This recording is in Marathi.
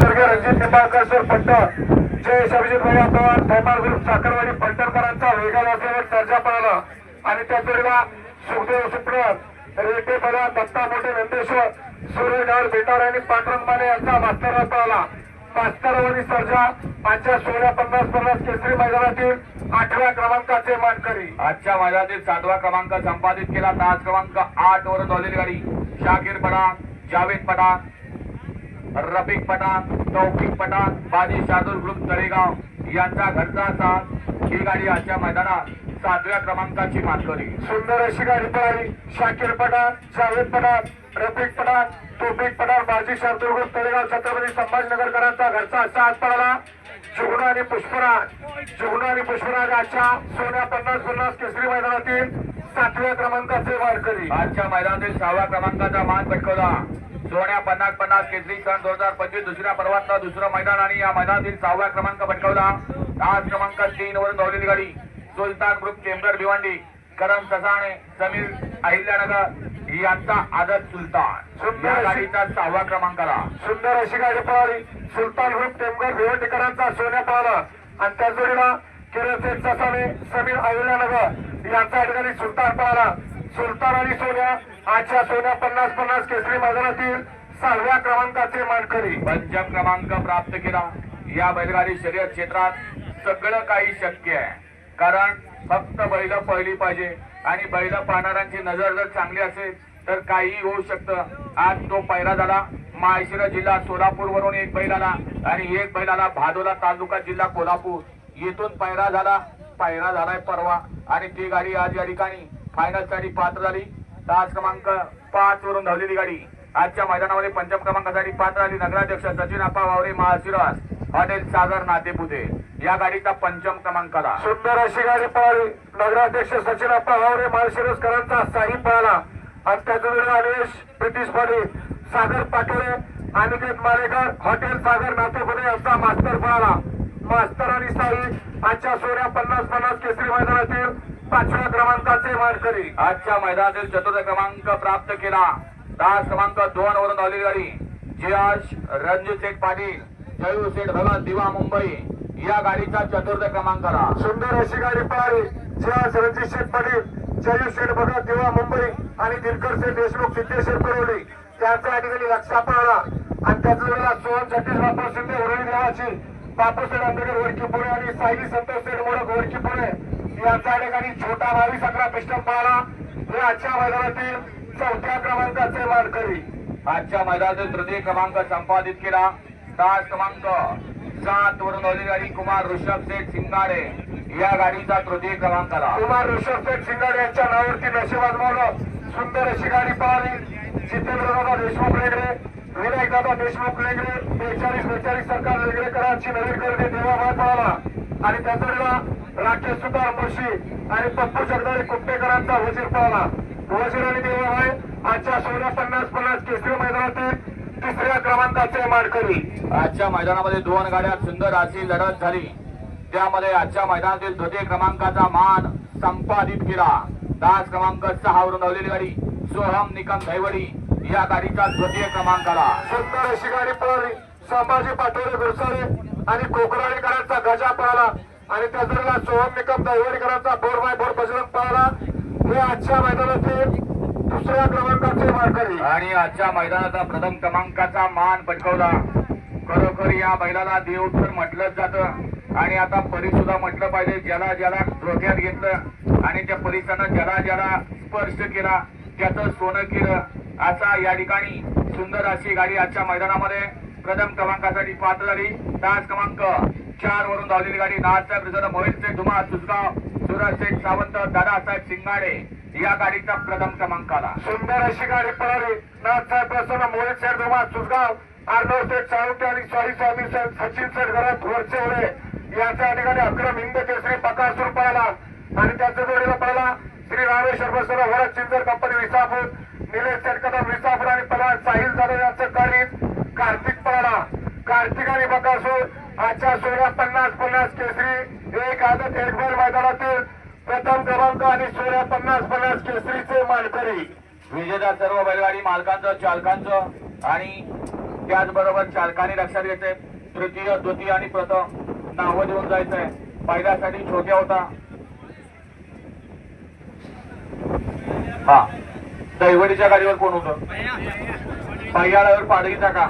स्वर्गीय रणजित निंबाळकर सर जयेश अभिजित पवार ग्रुप साखरवाडी वेगळा पळाला. आणि त्या जोडीला सुखदेव रेटे दत्ता मोठे नंदेश्वर सूर्य बेटार आणि पांडुरंग माने यांचा पळाला. मास्तरवाडी सर्जा आजच्या सोळा पन्नास पन्नास केसरी मैदानातील आठव्या क्रमांकाचे मानकरी. आजच्या मैदानातील सातवा क्रमांक संपादित केला. तास क्रमांक आठ वर धावलेली गाडी. शाकीर पडा जावेद पडा रफिक पठाण तौफिक पठाण बाजी शार्दूल ग्रुप तळेगाव यांचा घरचा साथ ही गाडी आजच्या मैदानात सातव्या क्रमांकाची मानकरी. सुंदर अशी गाडी पळाली. शाकीर पठाण जावेद पठाण रफिक पठाण तोफिक पठाण बाजी शार्दूल ग्रुप तळेगाव छत्रपती संभाजीनगरकरांचा घरचा साथ पळाला. जुगणू आणि पुष्पराज जुगणू आणि पुष्पराज आजच्या सोन्या पन्नास पन्नास केसरी मैदानातील सातव्या क्रमांकाचे मानकरी. आजच्या मैदानातील सहाव्या क्रमांकाचा मान पटकवला. सोन्या पन्नास पन्नास केसरी सन दोन हजार पंचवीस दुसऱ्या पर्वातलं दुसरं मैदान आणि या मैदानातील सहाव्या क्रमांक पटकवला. आज क्रमांक तीन वरून धावलेली गाडी सुलतान ग्रुप चेंबर भिवंडी करण ससाणे समीर अहिल्यानगर यांचा आदत सुलतान. या गाडीचा सहाव्या क्रमांकाला. सुंदर अशी गाडी पळाली. सुलतान ग्रुप टेमगर भिवंडीकरांचा सोन्या पळाला. आणि त्या जोडीला किरण ससाने समीर अहिल्यानगर यांचा ठिकाणी सुलतान पळाला. सुलतान आणि सोन्या. आजच्या सोन्या पन्नास पन्नास केसरी मैदानातील सहाव्या क्रमांकाचे मानकरी. पंचम क्रमांक प्राप्त केला. या बैलगाडी शर्यत क्षेत्रात सगळं काही शक्य आहे. कारण फक्त बैल पहिली पाहिजे आणि बैल पाहणाऱ्यांची नजर जर चांगली असेल तर काही होऊ शकतं. आज तो पहिला झाला माळशिरा जिल्हा सोलापूर वरून एक बैल आला आणि एक बैल आला भादोला तालुका जिल्हा कोल्हापूर. येथून पैरा झाला पायरा झालाय परवा. आणि ती गाडी आज या ठिकाणी फायनलसाठी पात्र झाली. तास क्रमांक पाच वरून धावलेली गाडी. आजच्या मैदानामध्ये पंचम क्रमांकासाठी पात्र झाली. नगराध्यक्ष सचिन आप्पा वावरे महाशिरास हॉटेल सागर नातेपुते. या गाडीचा पंचम क्रमांक आला सुंदर अशी गाडी पळाली. नगराध्यक्ष सचिन अप्पा वावरे माळशिरसकरांचा साही पळाला. आणि त्या अनिश ब्रिटिश पाटील सागर पाटोळे अनिकेत मालेकर हॉटेल सागर नातेपुते यांचा मास्तर पळाला. मास्तर आणि साई आजच्या सोन्या पन्नास पन्नास केसरी मैदानातील क्रमांकाचे मानकरी. आजच्या मैदानातील चतुर्थ क्रमांक प्राप्त केला. तास क्रमांक दोन वरून धावली गाडी. जियाश रणजित शेठ पाटील जयू शेठ भगत दिवा मुंबई. या गाडीचा चतुर्थ क्रमांकाला सुंदर अशी गाडी पळाली ज्या रणजित शेठ पाटील जयू शेठ भगत दिवा मुंबई आणि दिनकर शेठ देशमुख सिद्धेश्वर पुरवली त्यांचा या ठिकाणी लक्षात पळाला आणि त्याच वेळेला सोहन सतीश बापू शिंदे उरळी देवाची. बापूसेठ आंबेडकर वरची पुणे आणि सायली संतोष शेठ मोडक वरची पुणे या ठिकाणी छोटा भावी अकरा पिस्टन पळाला हे आजच्या मैदानातील चौथ्या क्रमांकाचे वारकरी आजच्या मैदानातील तृतीय क्रमांक संपादित केला. तास क्रमांक सात वरून अधिकारी कुमार ऋषभ सेठ सिंगाडे या गाडीचा तृतीय क्रमांक आला कुमार ऋषभ सेठ सिंगाडे यांच्या नावावरती नशीब आजमावलं सुंदर अशी गाडी पळाली. जितेंद्रदादा देशमुख लेगडे विनायक देशमुख लेगडे बेचाळीस बेचाळीस सरकार लेगडेकरांची नवीन खरेदी देवाभाय पळाला. आणि त्याचा राकेश सुतार मुळशी आणि पप्पू जगदाळे कुट्टेकरांचा वजीर पळाला वजीर आणि देवाभाई आजच्या सोळा पन्नास पन्नास केसरी मैदानातील तिसऱ्या क्रमांकाचे मानकरी. आजच्या मैदानामध्ये दोन गाड्या सुंदर अशी लढत झाली. त्यामध्ये आजच्या मैदानातील द्वितीय क्रमांकाचा मान संपादित केला. तास क्रमांक सहा वरून धावलेली गाडी सोहम निकम धैवडी या गाडीचा द्वितीय क्रमांकाला. सुंदर अशी गाडी पळाली. संभाजी पाटोळे गुरसाळे आणि कोकराळेकरांचा गजा पळाला. आणि त्याचवेळेला सोहम निकम दैवडीकरांचा फोर बाय फोर बजरंग पळाला हे आजच्या मैदानातील दुसऱ्या क्रमांकाचे मानकरी. आणि आजच्या मैदानाचा प्रथम क्रमांकाचा मान पटकवला. खरोखर या बैलाला देव तर म्हटलंच जातं. आणि आता परी सुद्धा म्हटलं पाहिजे ज्याला ज्याला डोक्यात घेतलं आणि त्या परिसरानं ज्याला ज्याला स्पर्श केला त्याचं सोनं केलं. असा या ठिकाणी सुंदर अशी गाडी आजच्या मैदानामध्ये प्रथम क्रमांकासाठी पात्र झाली. तास क्रमांक चार वरून धावलेली गाडी नाथसाहेब रिझर्व मोहित शेठ धुमा सुसगाव सुरज शेठ सावंत दादासाहेब शिंगाडे या गाडीचा प्रथम क्रमांक आला सुंदर अशी गाडी पळाली. नाथसाहेब प्रसन्न मोहित शेठ धुमा सुसगाव अर्णव शेठ साळुंके आणि स्वारी स्वामी साहेब सचिन शेठ घरात वरचे होळे याच्या ठिकाणी अक्रम हिंद केसरी बकासूर पळाला. आणि त्याच्या जोडीला पळाला. श्री रामेश्वर प्रसन्न वरद चिंचर कंपनी कार्तिकाने बकासूर आजच्या सोळा पन्नास पन्नास केसरी एक आदत एकभर मैदानातील प्रथम क्रमांक आणि सोळा पन्नास पन्नास केसरीचे मानकरी. विजेता सर्व बैलगाडी मालकांचं चालकांचं आणि त्याचबरोबर चालकाने लक्षात घेते तृतीय द्वितीय आणि प्रथम नावं देऊन जायचंय. पहिल्यासाठी छोट्या होता. हा दैवडीच्या गाडीवर कोण होत? पहिल्या पाडगीचा का